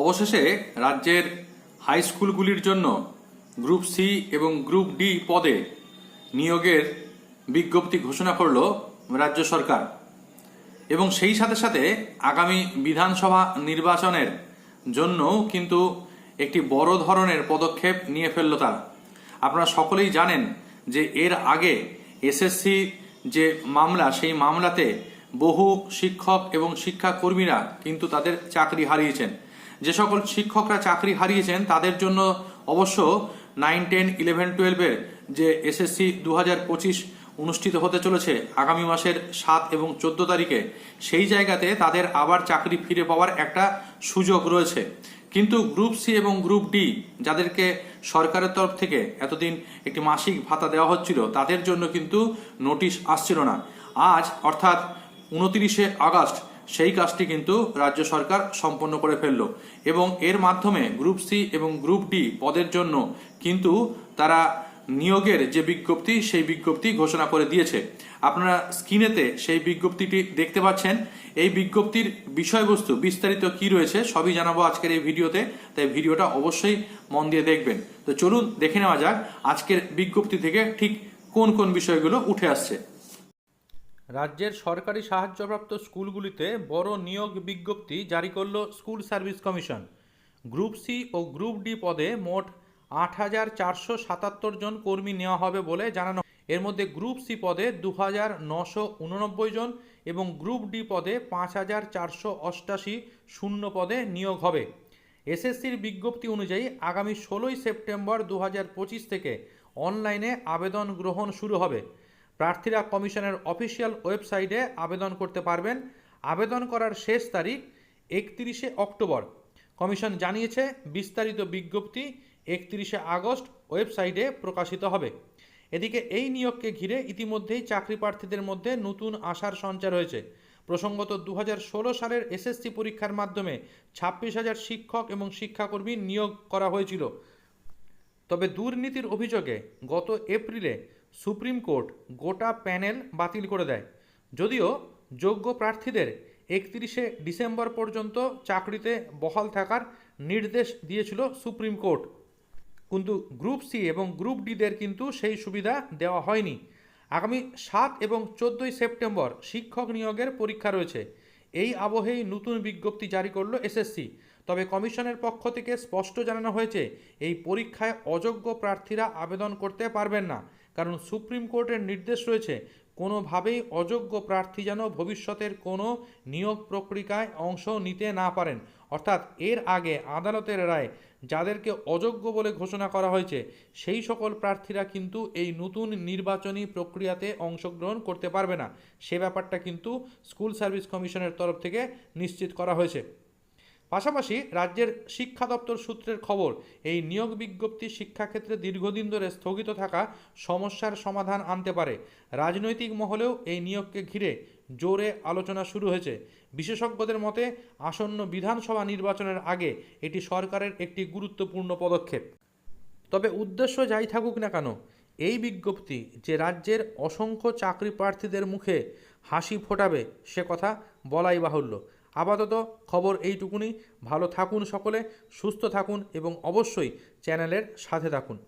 অবশেষে রাজ্যের হাই স্কুলগুলির জন্য গ্রুপ সি এবং গ্রুপ ডি পদে নিয়োগের বিজ্ঞপ্তি ঘোষণা করল রাজ্য সরকার। এবং সেই সাথে সাথে আগামী বিধানসভা নির্বাচনের জন্যও কিন্তু একটি বড় ধরনের পদক্ষেপ নিয়ে ফেলল তারা। আপনারা সকলেই জানেন যে এর আগে এসএসসি যে মামলা, সেই মামলাতে বহু শিক্ষক এবং শিক্ষাকর্মীরা কিন্তু তাদের চাকরি হারিয়েছেন। যে সকল শিক্ষকরা চাকরি হারিয়েছেন, তাদের জন্য অবশ্য নাইন টেন ইলেভেন টুয়েলভের যে এসএসসি দু হাজার পঁচিশ অনুষ্ঠিত হতে চলেছে আগামী মাসের সাত এবং চোদ্দ তারিখে, সেই জায়গাতে তাদের আবার চাকরি ফিরে পাওয়ার একটা সুযোগ রয়েছে। কিন্তু গ্রুপ সি এবং গ্রুপ ডি যাদেরকে সরকারের তরফ থেকে এতদিন একটি মাসিক ভাতা দেওয়া হচ্ছিল, তাদের জন্য কিন্তু নোটিশ আসছিল না। আজ, অর্থাৎ উনতিরিশে আগস্ট সেই কাজটি কিন্তু রাজ্য সরকার সম্পন্ন করে ফেলল। এবং এর মাধ্যমে গ্রুপ সি এবং গ্রুপ ডি পদের জন্য কিন্তু তারা নিয়োগের যে বিজ্ঞপ্তি, সেই বিজ্ঞপ্তি ঘোষণা করে দিয়েছে। আপনারা স্ক্রিনেতে সেই বিজ্ঞপ্তিটি দেখতে পাচ্ছেন। এই বিজ্ঞপ্তির বিষয়বস্তু বিস্তারিত কি রয়েছে সবই জানাব আজকের এই ভিডিওতে। তাই ভিডিওটা অবশ্যই মন দিয়ে দেখবেন। তো চলুন দেখে নেওয়া যাক আজকের বিজ্ঞপ্তি থেকে ঠিক কোন কোন বিষয়গুলো উঠে আসছে। রাজ্যের সরকারি সাহায্যপ্রাপ্ত স্কুলগুলিতে বড় নিয়োগ বিজ্ঞপ্তি জারি করল school service commission. Group C ও গ্রুপ ডি পদে মোট আট হাজার চারশো সাতাত্তর জন কর্মী নেওয়া হবে বলে জানানো এর মধ্যে গ্রুপ সি পদে দু হাজার নশো উননব্বই জন এবং গ্রুপ ডি পদে পাঁচ হাজার চারশো অষ্টাশি শূন্য পদে নিয়োগ হবে। এসএসসির বিজ্ঞপ্তি অনুযায়ী আগামী ষোলোই সেপ্টেম্বর দু হাজার পঁচিশ থেকে অনলাইনে আবেদন গ্রহণ শুরু হবে। প্রার্থীরা কমিশনের অফিসিয়াল ওয়েবসাইটে আবেদন করতে পারবেন। আবেদন করার শেষ তারিখ একত্রিশে অক্টোবর। কমিশন জানিয়েছে, বিস্তারিত বিজ্ঞপ্তি একত্রিশে আগস্ট ওয়েবসাইটে প্রকাশিত হবে। এদিকে এই নিয়োগকে ঘিরে ইতিমধ্যেই চাকরি প্রার্থীদের মধ্যে নতুন আশার সঞ্চার হয়েছে। প্রসঙ্গত দু হাজার ষোলো সালের এসএসসি পরীক্ষার মাধ্যমে ছাব্বিশ হাজার শিক্ষক এবং শিক্ষাকর্মী নিয়োগ করা হয়েছিল। তবে দুর্নীতির অভিযোগে গত এপ্রিলে সুপ্রিম কোর্ট গোটা প্যানেল বাতিল করে দেয়। যদিও যোগ্য প্রার্থীদের একত্রিশে ডিসেম্বর পর্যন্ত চাকরিতে বহাল থাকার নির্দেশ দিয়েছিল সুপ্রিম কোর্ট। কিন্তু গ্রুপ সি এবং গ্রুপ ডিদের কিন্তু সেই সুবিধা দেওয়া হয়নি। আগামী সাত এবং চোদ্দোই সেপ্টেম্বর শিক্ষক নিয়োগের পরীক্ষা রয়েছে। এই আবহেই নতুন বিজ্ঞপ্তি জারি করল এসএসসি তবে কমিশনের পক্ষ থেকে স্পষ্ট জানানো হয়েছে, এই পরীক্ষায় অযোগ্য প্রার্থীরা আবেদন করতে পারবেন না। কারণ সুপ্রিম কোর্টের নির্দেশ রয়েছে, কোনোভাবেই অযোগ্য প্রার্থী যেন ভবিষ্যতের কোনো নিয়োগ প্রক্রিয়ায় অংশ নিতে না পারেন। অর্থাৎ এর আগে আদালতের রায় যাদেরকে অযোগ্য বলে ঘোষণা করা হয়েছে, সেই সকল প্রার্থীরা কিন্তু এই নতুন নির্বাচনী প্রক্রিয়াতে অংশগ্রহণ করতে পারবে না। সে ব্যাপারটা কিন্তু স্কুল সার্ভিস কমিশনের তরফ থেকে নিশ্চিত করা হয়েছে। পাশাপাশি রাজ্যের শিক্ষা দপ্তর সূত্রের খবর, এই নিয়োগ বিজ্ঞপ্তি শিক্ষাক্ষেত্রে দীর্ঘদিন ধরে স্থগিত থাকা সমস্যার সমাধান আনতে পারে। রাজনৈতিক মহলেও এই নিয়োগকে ঘিরে জোরে আলোচনা শুরু হয়েছে। বিশেষজ্ঞদের মতে, আসন্ন বিধানসভা নির্বাচনের আগে এটি সরকারের একটি গুরুত্বপূর্ণ পদক্ষেপ। তবে উদ্দেশ্য যাই থাকুক না কেন, এই বিজ্ঞপ্তি যে রাজ্যের অসংখ্য চাকরি প্রার্থীদের মুখে হাসি ফোটাবে সে কথা বলাই বাহুল্য। আপাতত খবর এইটুকুনি। ভালো থাকুন সকলে সুস্থ থাকুন এবং অবশ্যই চ্যানেলের সাথে থাকুন।